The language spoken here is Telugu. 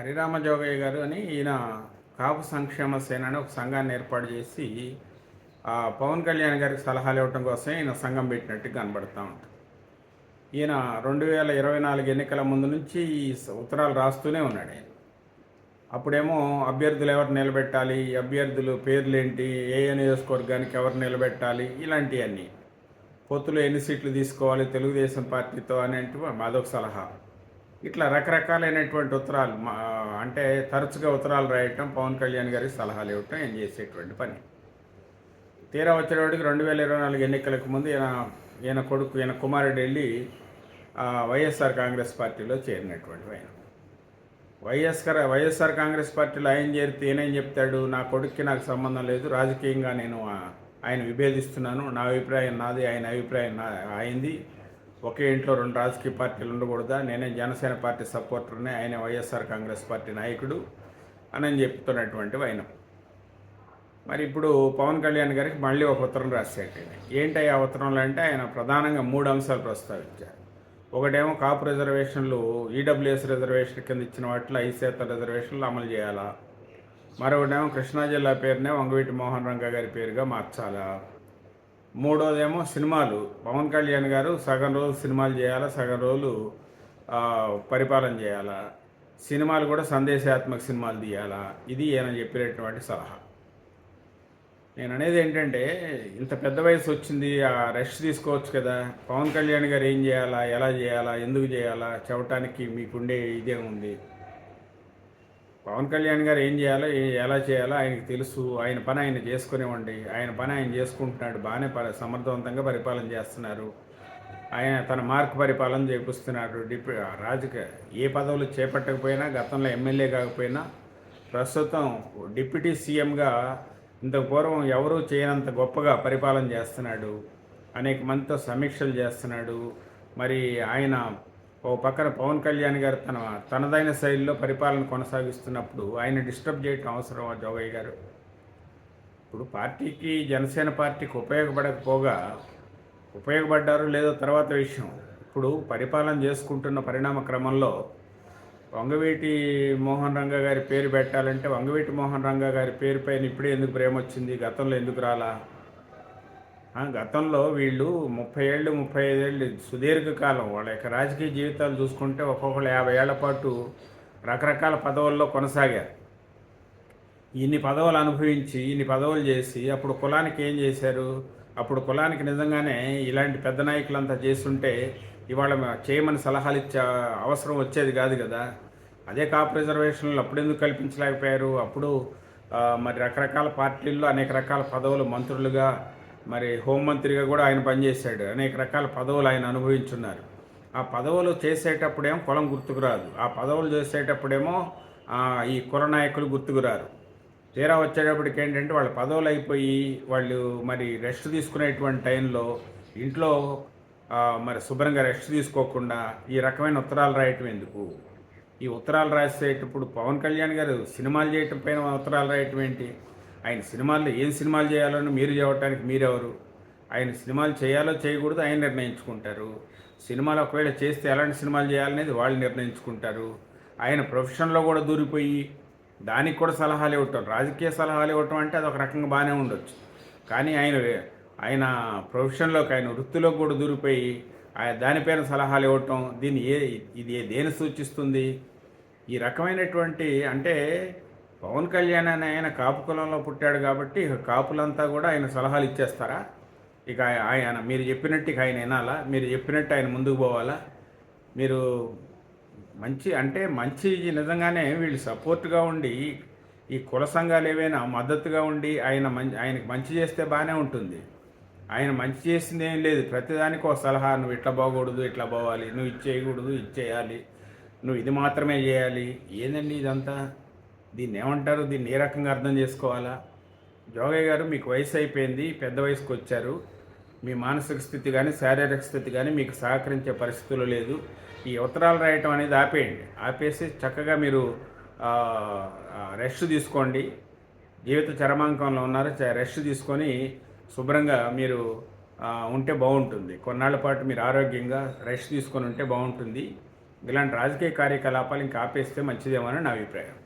హరిరామ జోగయ్య గారు అని ఈయన కాపు సంక్షేమ సేన అని ఒక సంఘాన్ని ఏర్పాటు చేసి ఆ పవన్ కళ్యాణ్ గారికి సలహాలు ఇవ్వటం కోసం ఈయన సంఘం పెట్టినట్టు కనబడుతూ ఉంటుంది ఈయన రెండు వేల ఇరవై నాలుగు ఎన్నికల ముందు నుంచి ఈ ఉత్తరాలు రాస్తూనే ఉన్నాడు ఆయన. అప్పుడేమో అభ్యర్థులు ఎవరు నిలబెట్టాలి అభ్యర్థులు పేర్లేంటి ఏ ఏ నియోజకవర్గానికి ఎవరు నిలబెట్టాలి ఇలాంటివన్నీ. పొత్తులు ఎన్ని సీట్లు తీసుకోవాలి తెలుగుదేశం పార్టీతో అనేటివి మాదొక సలహా. ఇట్లా రకరకాలైనటువంటి ఉత్తరాలు అంటే తరచుగా ఉత్తరాలు రాయటం పవన్ కళ్యాణ్ గారికి సలహాలు ఇవ్వటం ఏం చేసేటువంటి పని. తీరా వచ్చేవాడికి రెండు వేల ఇరవై నాలుగు ఎన్నికలకు ముందు ఈయన ఈయన కొడుకు ఈయన కుమారుడు వెళ్ళి వైఎస్ఆర్ కాంగ్రెస్ పార్టీలో చేరినటువంటి ఆయన. వైఎస్ఆర్ వైఎస్ఆర్ కాంగ్రెస్ పార్టీలో ఆయన చేరితే ఈయనేం చెప్తాడు? నా కొడుక్కి నాకు సంబంధం లేదు రాజకీయంగా నేను ఆయన విభేదిస్తున్నాను నా అభిప్రాయం నాది ఆయన అభిప్రాయం నా ఆయనది ఒకే ఇంట్లో రెండు రాజకీయ పార్టీలు ఉండకూడదా? నేనే జనసేన పార్టీ సపోర్టర్నే ఆయన వైఎస్ఆర్ కాంగ్రెస్ పార్టీ నాయకుడు అని చెప్తున్నటువంటి ఆయన మరి ఇప్పుడు పవన్ కళ్యాణ్ గారికి మళ్ళీ ఒక ఉత్తరం రాశాడు ఏంటి ఆ ఉత్తరంలో అంటే ఆయన ప్రధానంగా మూడు అంశాలు ప్రస్తావించారు. ఒకటేమో కాపు రిజర్వేషన్లు ఈడబ్ల్యూఎస్ రిజర్వేషన్ కింద ఇచ్చిన వాటిలో ఐదు శాతం రిజర్వేషన్లు అమలు చేయాలా? మరొకటేమో కృష్ణా జిల్లా పేరునే వంగవీటి మోహన్ రంగ గారి పేరుగా మార్చాలా? మూడోదేమో సినిమాలు. పవన్ కళ్యాణ్ గారు సగం రోజులు సినిమాలు చేయాలా సగం రోజులు పరిపాలన చేయాలా? సినిమాలు కూడా సందేశాత్మక సినిమాలు తీయాలా? ఇది ఈయన చెప్పినటువంటి సలహా. నేను అనేది ఏంటంటే ఇంత పెద్ద వయసు వచ్చింది ఆ రెస్ట్ తీసుకోవచ్చు కదా. పవన్ కళ్యాణ్ గారు ఏం చేయాలా ఎలా చేయాలా ఎందుకు చేయాలా? చెప్పటానికి మీకుండే ఇదే ఉంది. పవన్ కళ్యాణ్ గారు ఏం చేయాలో ఎలా చేయాలో ఆయనకి తెలుసు. ఆయన పని ఆయన చేసుకునేవ్వండి. ఆయన పని ఆయన చేసుకుంటున్నాడు. బాగానే ప- సమర్థవంతంగా పరిపాలన చేస్తున్నారు. ఆయన తన మార్క్ పరిపాలన చేపిస్తున్నాడు. డిప్యూ రాజకీయ ఏ పదవులు చేపట్టకపోయినా గతంలో ఎమ్మెల్యే కాకపోయినా ప్రస్తుతం డిప్యూటీ సీఎంగా ఇంతకు పూర్వం ఎవరూ చేయనంత గొప్పగా పరిపాలన చేస్తున్నాడు. అనేక మందితో సమీక్షలు చేస్తున్నాడు. మరి ఆయన ఓ పక్కన పవన్ కళ్యాణ్ గారు తన తనదైన శైలిలో పరిపాలన కొనసాగిస్తున్నప్పుడు ఆయన డిస్టర్బ్ చేయటం అవసరం జోగయ్య గారు. ఇప్పుడు పార్టీకి జనసేన పార్టీకి ఉపయోగపడకపోగా ఉపయోగపడ్డారు లేదో తర్వాత విషయం. ఇప్పుడు పరిపాలన చేసుకుంటున్న పరిణామ క్రమంలో వంగవీటి మోహన్ రంగ గారి పేరు పెట్టాలంటే వంగవీటి మోహన్ రంగ గారి పేరుపైన ఇప్పుడే ఎందుకు ప్రేమ వచ్చింది? గతంలో ఎందుకు రాలా? గతంలో వీళ్ళు ముప్పై ఏళ్ళు ముప్పై ఐదేళ్ళు సుదీర్ఘకాలం వాళ్ళ యొక్క రాజకీయ జీవితాలు చూసుకుంటే ఒక్కొక్కళ్ళు యాభై ఏళ్ళ పాటు రకరకాల పదవుల్లో కొనసాగారు. ఇన్ని పదవులు అనుభవించి ఇన్ని పదవులు చేసి అప్పుడు కులానికి ఏం చేశారు? అప్పుడు కులానికి నిజంగానే ఇలాంటి పెద్ద నాయకులంతా చేస్తుంటే ఇవాళ చేయమని సలహాలు ఇచ్చే అవసరం వచ్చేది కాదు కదా. అదే కాపు రిజర్వేషన్లు అప్పుడు ఎందుకు కల్పించలేకపోయారు? అప్పుడు మరి రకరకాల పార్టీల్లో అనేక రకాల పదవులు మంత్రులుగా మరి హోంమంత్రిగా కూడా ఆయన పనిచేశాడు. అనేక రకాల పదవులు ఆయన అనుభవించున్నారు. ఆ పదవులు చేసేటప్పుడేమో కులం గుర్తుకు రాదు. ఆ పదవులు చేసేటప్పుడేమో ఈ కుల నాయకులు గుర్తుకు రారు. తీరా వచ్చేటప్పటికి ఏంటంటే వాళ్ళ పదవులు అయిపోయి వాళ్ళు మరి రెస్ట్ తీసుకునేటువంటి టైంలో ఇంట్లో మరి శుభ్రంగా రెస్ట్ తీసుకోకుండా ఈ రకమైన ఉత్తరాలు రాయటం ఎందుకు? ఈ ఉత్తరాలు రాసేటప్పుడు పవన్ కళ్యాణ్ గారు సినిమాలు చేయటం పైన ఉత్తరాలు రాయటం ఏంటి? ఆయన సినిమాల్లో ఏం సినిమాలు చేయాలని మీరు చెప్పడానికి మీరెవరు? ఆయన సినిమాలు చేయాలో చేయకూడదు ఆయన నిర్ణయించుకుంటారు. సినిమాలు ఒకవేళ చేస్తే ఎలాంటి సినిమాలు చేయాలనేది వాళ్ళు నిర్ణయించుకుంటారు. ఆయన ప్రొఫెషన్లో కూడా దూరిపోయి దానికి కూడా సలహాలు ఇవ్వటం రాజకీయ సలహాలు ఇవ్వటం అంటే అది ఒక రకంగా బాగానే ఉండొచ్చు. కానీ ఆయన ఆయన ప్రొఫెషన్లోకి ఆయన వృత్తిలోకి కూడా దూరిపోయి ఆయన దానిపైన సలహాలు ఇవ్వటం దీన్ని ఏ ఇది దేని సూచిస్తుంది? ఈ రకమైనటువంటి అంటే పవన్ కళ్యాణ్ అని ఆయన కాపు కులంలో పుట్టాడు కాబట్టి కాపులంతా కూడా ఆయన సలహాలు ఇచ్చేస్తారా? ఇక ఆయన మీరు చెప్పినట్టు ఇక ఆయన వినాలా? మీరు చెప్పినట్టు ఆయన ముందుకు పోవాలా? మీరు మంచి అంటే మంచి నిజంగానే వీళ్ళు సపోర్ట్గా ఉండి ఈ కుల సంఘాలు ఏవైనా మద్దతుగా ఉండి ఆయన మంచి ఆయనకి మంచి చేస్తే బాగానే ఉంటుంది. ఆయన మంచి చేసింది ఏం లేదు. ప్రతిదానికి ఒక సలహా నువ్వు ఇట్లా బాగకూడదు ఇట్లా పోవాలి నువ్వు ఇచ్చేయకూడదు చేయకూడదు ఇది చేయాలి నువ్వు ఇది మాత్రమే చేయాలి ఏందండి ఇదంతా? దీన్ని ఏమంటారు? దీన్ని ఏ రకంగా అర్థం చేసుకోవాలా? జోగయ్య గారు మీకు వయసు అయిపోయింది పెద్ద వయసుకు వచ్చారు. మీ మానసిక స్థితి కానీ శారీరక స్థితి కానీ మీకు సహకరించే పరిస్థితులు లేదు. ఈ ఉత్తరాలు రాయటం అనేది ఆపేయండి. ఆపేసి చక్కగా మీరు రెస్ట్ తీసుకోండి. జీవిత చరమాంకంలో ఉన్నారు. రెస్ట్ తీసుకొని శుభ్రంగా మీరు ఉంటే బాగుంటుంది. కొన్నాళ్ళ పాటు మీరు ఆరోగ్యంగా రెస్ట్ తీసుకొని ఉంటే బాగుంటుంది. ఇలాంటి రాజకీయ కార్యకలాపాలు ఇంకా ఆపేస్తే మంచిదేమో అని నా అభిప్రాయం.